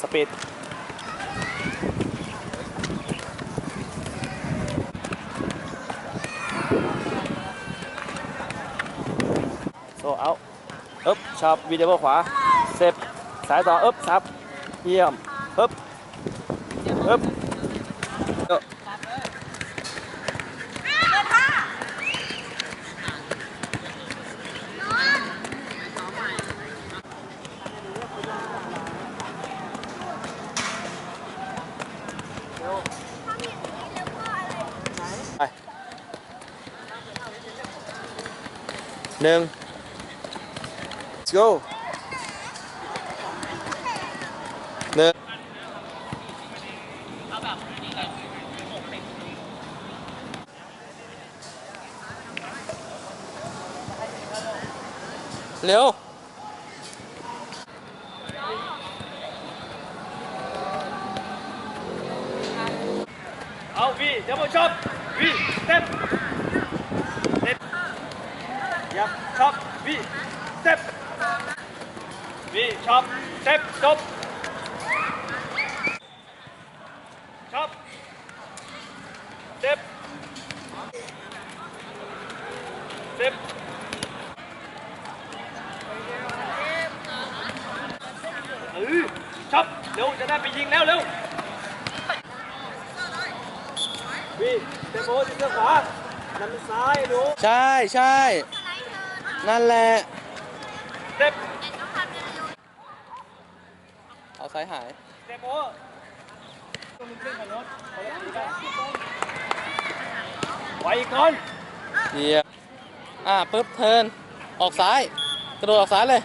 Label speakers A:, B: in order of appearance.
A: สปีดโซเอาอึ๊บชอบวีดีโอขวาเซฟสายต่ออึ๊บซับเยี่ยมอึ๊บอึ๊บ 1 Let's go. 1 Liệu Ông Vi, đeo một chop step. วีเต็มวีช็อบเต็มจบช็อบเต็มเต็มเออชอบเร็วจะได้ไปยิงแล้วเร็วพี่เตโบที่เสื้อขวานั่นซ้ายดู
B: ใช่ใช่ นั่นแหละ
A: เต็ม
B: เอาสายหาย
A: เตโบต้องมึงขึ้นกับรถเอารถขี่ได้ไว้อีกคน
B: เดียวอะปุ๊บเทิร์นออกซ้าย กระโดดออกซ้ายเลย